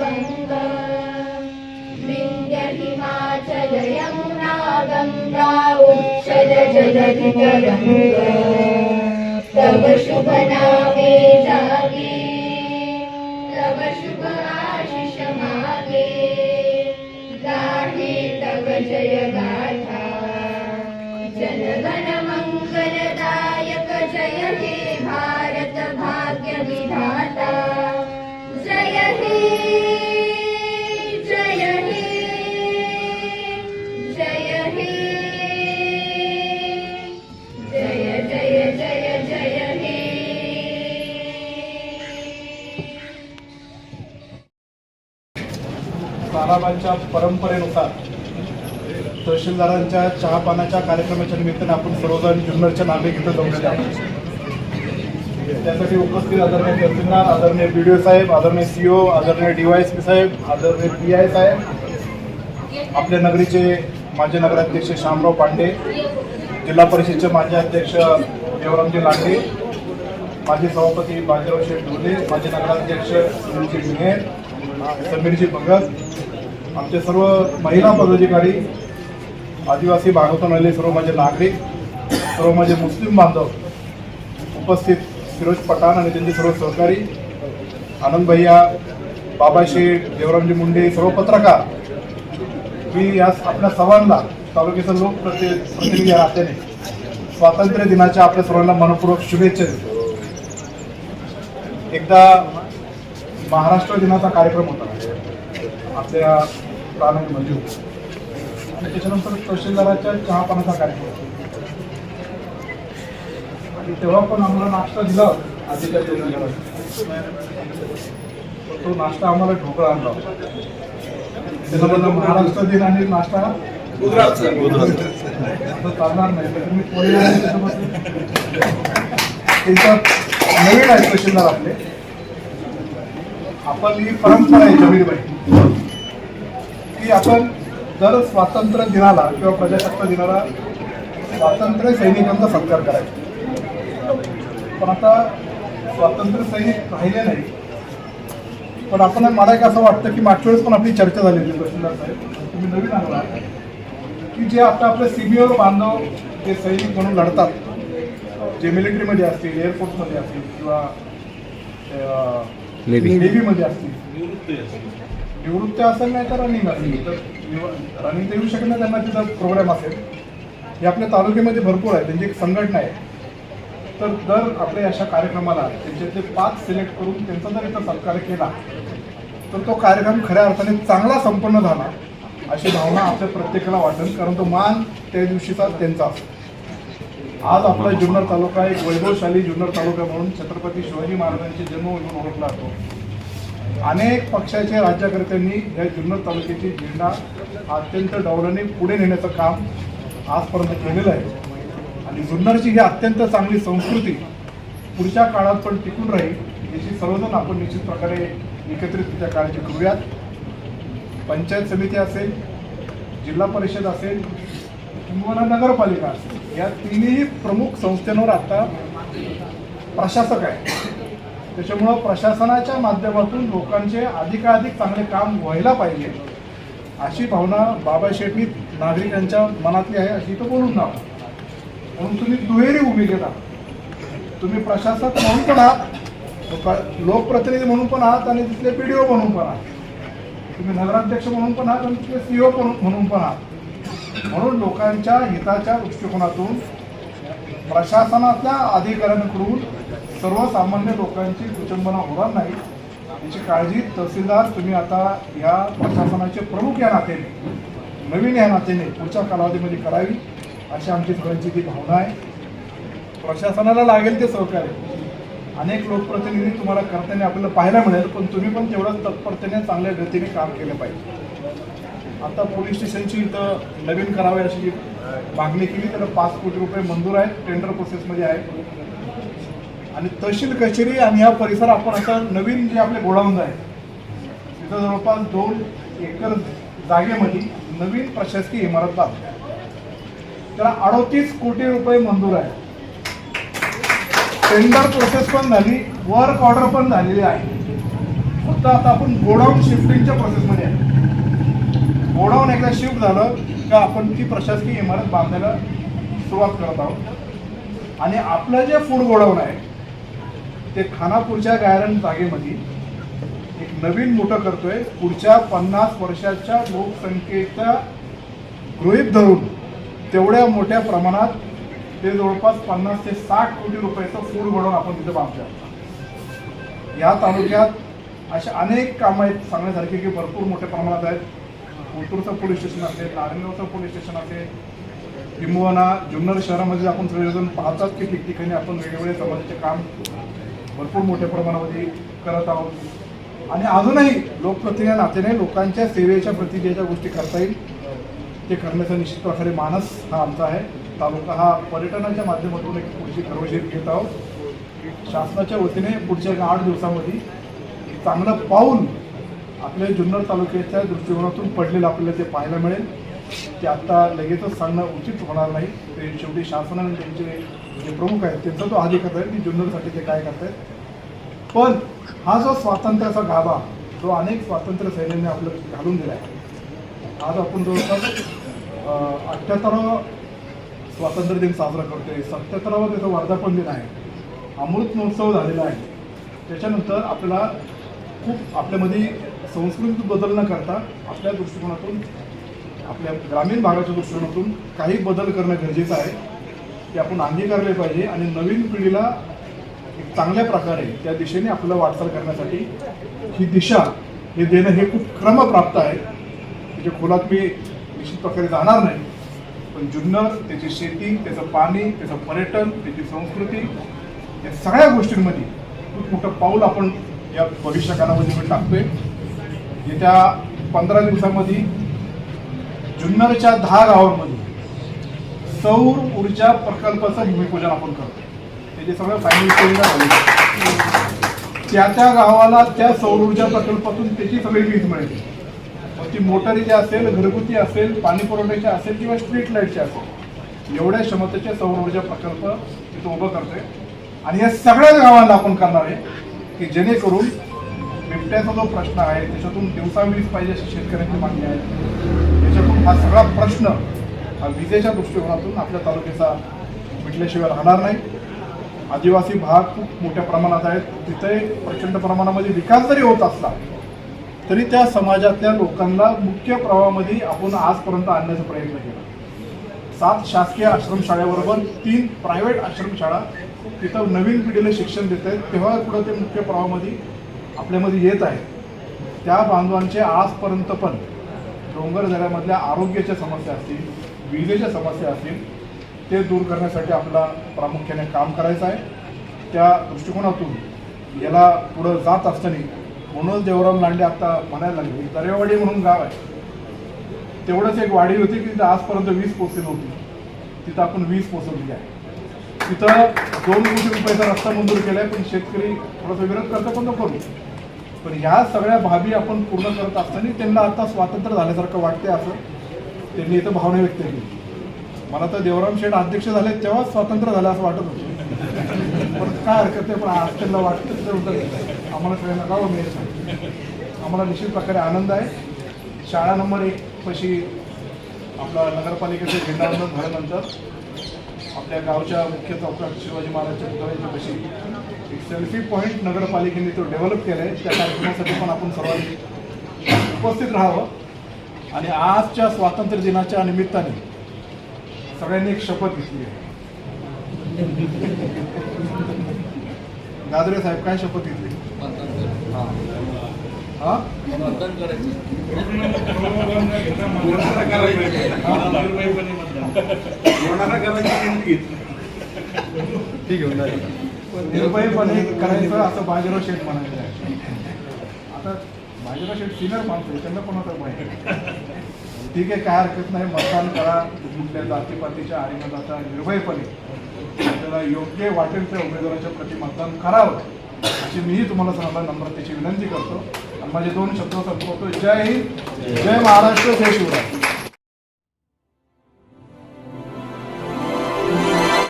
वङ्ग यमुना गङ्गा उच्छल जलधि तव शुभ नामे जागे तव शुभ आशिष मागे गाहे तव जय गाथा बाबांच्या परंपरेनुसार तहसीलदारांच्या चहापानाच्या कार्यक्रमाच्या निमित्ताने आपण सर्वजण जुन्नरच्या नागरिक इथं जमलेले आहोत. त्यासाठी उपस्थित आदरणीय तहसीलदार आदरणीय बी डी ओ साहेब आदरणीय सी ओ आदरणीय डी वाय एस पी साहेब आदरणीय पी आय साहेब आपल्या नगरीचे माजी नगराध्यक्ष श्यामराव पांडे जिल्हा परिषदचे माजी अध्यक्ष देवरामजी लांडे माजी सभापती बाजीराव शेठ ढोले माजी नगराध्यक्ष सुनीलजी समीरजी भगत आमचे सर्व महिला पदाधिकारी आदिवासी भागातून आलेले सर्व माझे नागरिक सर्व माझे मुस्लिम बांधव उपस्थित फिरोज पठाण आणि त्यांचे सर्व सहकारी आनंद भैया बाबा शेठ देवरामजी मुंडे सर्व पत्रकार मी या आपल्या सर्वांना तालुक्याचा लोकप्रति प्रतिनिधी या नात्याने स्वातंत्र्य दिनाच्या आपल्या सर्वांना मनपूर्वक शुभेच्छा देतो. एकदा महाराष्ट्र दिनाचा कार्यक्रम होता. आपल्या प्राणमध्ये आणि त्याच्यानंतर तहसीलदाराच्या चहापानाचा कार्यक्रम. होता. आणि तेव्हा पण आम्हाला नाश्ता दिला होता अधिकारी लोकांना. तो नाश्ता आम्हाला ढोकळा आणला होता. त्याच्याबद्दल महाराष्ट्र दिन आणि नाश्ता चालणार नाही तर तुम्ही नवीन आहे तहसीलदार आपले. आपण ही परंपरा आहे जमीरबाई की आपण दर स्वातंत्र्य दिनाला किंवा प्रजासत्ताक दिनाला स्वातंत्र्य सैनिकांचा सत्कार करायचा. पण आता स्वातंत्र्य सैनिक राहिले नाही. पण आपण मला एक असं वाटतं की मागच्या वेळेस पण आपली चर्चा झाली होती तहसीलदार साहेब. तुम्ही नवीन आणला की जे आता आपले सीमेवर बांधव जे सैनिक म्हणून लढतात जे मिलिटरीमध्ये असतील एअरफोर्समध्ये असतील किंवा नेव्हीमध्ये असतील. निवृत्त असेल. नाही तर रनिंग असेल. तर रनिंग तर येऊ शकत नाही त्यांना तिथं प्रोग्राम असेल. हे आपल्या तालुक्यामध्ये भरपूर आहे त्यांची एक संघटना आहे. तर दर आपल्या अशा कार्यक्रमाला त्यांच्यातले पाच सिलेक्ट करून त्यांचा जर इथं सत्कार केला तर तो कार्यक्रम खऱ्या अर्थाने चांगला संपन्न झाला अशी भावना आपल्या प्रत्येकाला वाटेल कारण तो मान त्या दिवशीचा त्यांचा असतो. आज आपला जुन्नर तालुका एक वैभवशाली जुन्नर तालुका म्हणून छत्रपती शिवाजी महाराजांचे जन्म म्हणून ओळखला जातो. अनेक पक्षाच्या राज्यकर्त्यांनी या जुन्नर तालुक्याची झेंडा अत्यंत डौलाने पुढे नेण्याचं काम आजपर्यंत केलेलं आहे. आणि जुन्नरची ही अत्यंत चांगली संस्कृती पुढच्या काळात पण टिकून राहील याची सर्वजण आपण निश्चित प्रकारे एकत्रितरित्या काळजी करूयात. पंचायत समिती असेल जिल्हा परिषद असेल किंवा नगरपालिका असेल या तिन्ही प्रमुख संस्थेवर आता प्रशासक आहे. त्याच्यामुळं प्रशासनाच्या माध्यमातून लोकांचे अधिकाधिक चांगले काम व्हायला पाहिजे अशी भावना बाबा शेट्टी नागरिकांच्या मनातली आहे अशी तो बोलून ना म्हणून तुम्ही दुहेरी भूमिकेत आहात. तुम्ही प्रशासक म्हणून पण आहात लोक- लोकप्रतिनिधी म्हणून पण आहात आणि तिथले पी डी ओ म्हणून पण आहात. तुम्ही नगराध्यक्ष म्हणून पण आहात आणि तिथले सीओ पण म्हणून पण आहात. म्हणून लोकांच्या हिताच्या दृष्टिकोनातून प्रशासनातल्या अधिकाऱ्यांकडून सर्वसामान्य लोकांची कुचंबना होणार नाही. याची काळजी तहसीलदार तुम्ही आता या प्रशासनाचे प्रमुख या नात्याने नवीन या नात्याने पुढच्या कालावधीमध्ये करावी अशी आमची सगळ्यांची ती भावना आहे. प्रशासनाला लागेल ते सहकार्य. अनेक लोकप्रतिनिधी तुम्हाला करताना आपल्याला पाहायला मिळेल पण तुम्ही पण तेवढंच तत्परतेने चांगल्या गतीने काम केलं पाहिजे. आता पोलीस स्टेशनची इथं नवीन करावे अशी जी मागणी केली त्याला पाच कोटी रुपये मंजूर आहेत टेंडर प्रोसेसमध्ये आहे. आणि तहसील कचेरी आणि हा परिसर आपण आता नवीन जे आपले गोडाऊन आहे तिथं जवळपास दोन एकर जागेमध्ये नवीन प्रशासकीय इमारत बांधली. त्याला अडोतीस कोटी रुपये मंजूर आहे. टेंडर प्रोसेस पण झाली वर्क ऑर्डर पण झालेली आहे. फक्त आता आपण गोडाऊन शिफ्टिंगच्या प्रोसेसमध्ये आहे. गोडाऊन एकदा शिफ्ट झालं का आपण ती प्रशासकीय इमारत बांधायला सुरुवात करत आहोत. आणि आपलं जे फूड गोडाऊन आहे ते खानापूरच्या गायरन जागेमध्ये एक नवीन मोठं करतोय. पुढच्या पन्नास वर्षाच्या लोकसंख्येच्या गृहित धरून तेवढ्या मोठ्या प्रमाणात ते जवळपास पन्नास ते साठ कोटी रुपयाचं फूड गोडाऊन आपण तिथे बांधतोय या तालुक्यात अशा अनेक कामं आहेत सांगण्यासारखी की भरपूर मोठ्या प्रमाणात आहेत. ओतूरचं पोलीस स्टेशन असेल नारायणगावचं पोलीस स्टेशन असेल किंबहुना जुन्नर शहरामध्ये आपण सगळेजण पाहतात की ठिकठिकाणी आपण वेगवेगळे समाजाचे काम भरपूर मोठ्या प्रमाणामध्ये करत आहोत. आणि अजूनही लोकप्रतिनिधी नात्याने लोकांच्या सेवेच्या प्रति ज्या ज्या गोष्टी करता येईल ते करण्याचा निश्चित प्रकारे मानस हा आमचा आहे. तालुका हा पर्यटनाच्या माध्यमातून एक पुढची खरोशीर घेत आहोत. शासनाच्या वतीने पुढच्या आठ दिवसामध्ये चांगलं पाऊल आपल्या जुन्नर तालुक्याच्या दृष्टिकोनातून पडलेलं आपल्याला ते पाहायला मिळेल. ते आत्ता लगेचच सांगणं उचित होणार नाही. ते शेवटी शासनाने त्यांचे जे प्रमुख आहेत त्यांचा तो अधिकार आहे की जुन्नरसाठी ते काय करतायत. पण हा जो स्वातंत्र्याचा गाभा जो अनेक स्वातंत्र्य सैन्याने आपलं घालून दिला आहे आज आपण जवळपास अठ्ठ्याहत्तरावा स्वातंत्र्य दिन साजरा करतोय सत्याहत्तरावा त्याचा वर्धापन दिन आहे अमृत महोत्सव झालेला आहे. त्याच्यानंतर आपल्याला खूप आपल्यामध्ये संस्कृतीत बदल न करता आपल्या दृष्टिकोनातून आपल्या ग्रामीण भागाच्या दृष्टिकोनातून काही बदल करणं गरजेचं आहे. ते आपण अंगीकारले पाहिजे आणि नवीन पिढीला एक चांगल्या प्रकारे त्या दिशेने आपल्याला वाटचाल करण्यासाठी ही दिशा हे देणं हे खूप क्रमप्राप्त आहे. त्याच्या खोलात मी निश्चित प्रकारे जाणार नाही पण जुन्नर त्याची शेती त्याचं पाणी त्याचं पर्यटन त्याची संस्कृती या सगळ्या गोष्टींमध्ये खूप मोठं पाऊल आपण या भविष्य काळामध्ये मी टाकतोय. येत्या पंधरा दिवसामध्ये जुन्नरच्या दहा गावांमध्ये सौर ऊर्जा प्रकल्पाचं भूमिपूजन आपण करतो. त्याचे सगळं फायनल त्या त्या गावाला त्या सौर ऊर्जा प्रकल्पातून त्याची सगळी वीज मिळते. मग ती मोटारीची असेल घरगुती असेल पाणी पुरवठ्याची असेल किंवा स्ट्रीट लाईटची असेल एवढ्या क्षमतेचे सौर ऊर्जा प्रकल्प तिथं उभं करतोय. आणि या सगळ्याच गावांना आपण करणार आहे की जेणेकरून बिबट्याचा जो प्रश्न आहे त्याच्यातून दिवसा वीज पाहिजे अशी शेतकऱ्यांची मागणी आहे. त्याच्यातून हा सगळा प्रश्न हा विजेच्या दृष्टिकोनातून आपल्या तालुक्याचा मिटल्याशिवाय राहणार नाही. आदिवासी भाग खूप मोठ्या प्रमाणात आहेत. तिथे प्रचंड प्रमाणामध्ये विकास जरी होत असला तरी त्या समाजातल्या लोकांना मुख्य प्रवाहामध्ये आपण आजपर्यंत आणण्याचा प्रयत्न केला. सात शासकीय आश्रमशाळेबरोबर तीन प्रायव्हेट आश्रमशाळा तिथं नवीन पिढीला शिक्षण देत आहेत. तेव्हा पुढं ते मुख्य प्रवाहामध्ये आपल्यामध्ये येत आहे. त्या बांधवांचे आजपर्यंत पण डोंगर दऱ्यामधल्या आरोग्याच्या समस्या असतील विजेच्या समस्या असतील ते दूर करण्यासाठी आपला प्रामुख्याने काम करायचं आहे. त्या दृष्टिकोनातून याला पुढं जात असताना म्हणूनच देवराम लांडे आता म्हणायला लागले दरेवाडी म्हणून गाव आहे. तेवढंच एक वाडी होती की तिथं आजपर्यंत वीज पोचली होती तिथं आपण वीज पोचवली आहे. तिथं दोन कोटी रुपयाचा रस्ता मंजूर केला आहे पण शेतकरी थोडासा विरोध करतो पण तो करू. पण ह्या सगळ्या बाबी आपण पूर्ण करत असताना त्यांना आता स्वातंत्र्य झाल्यासारखं वाटते असं त्यांनी इथं भावना व्यक्त केली. मला तर देवराम शेठ अध्यक्ष झाले तेव्हाच स्वातंत्र्य झालं असं वाटत होतं. पण काय हरकत आहे पण आज त्यांना वाटतं तर होतं आम्हाला सगळ्यांना गावं मिळेल. आम्हाला निश्चित प्रकारे आनंद आहे. शाळा नंबर एक पशी आपला नगरपालिकेचे झेंडावंदन झाल्यानंतर आपल्या गावच्या मुख्य चौकात शिवाजी महाराजच्या पुतळ्याच्या पशी सेल्फी पॉईंट नगरपालिकेने तो डेव्हलप केला आहे त्या कार्यक्रमासाठी पण आपण सर्वांनी उपस्थित राहावं. आणि आजच्या स्वातंत्र्य दिनाच्या निमित्ताने सगळ्यांनी एक शपथ घेतली आहे. गाजरे साहेब काय शपथ घेतली? हां? हां? ठीक आहे निर्भयपणे करायचं असं बाजीराव शेठ म्हणायचं. आहे आता बाजीराव शेठ सिनियर माणसं आहे त्यांना पण होतं माहिती ठीक आहे काय हरकत नाही मतदान करा कुठल्या जातीपातीच्या आणि जाता निर्भयपणे. आपल्याला योग्य वाटेल त्या उमेदवाराच्या प्रति मतदान करावं अशी मीही तुम्हाला सांगायला नम्रतेची विनंती करतो. आणि माझे दोन शब्द संपवतो. जय हिंद जय महाराष्ट्र जय शिवराय.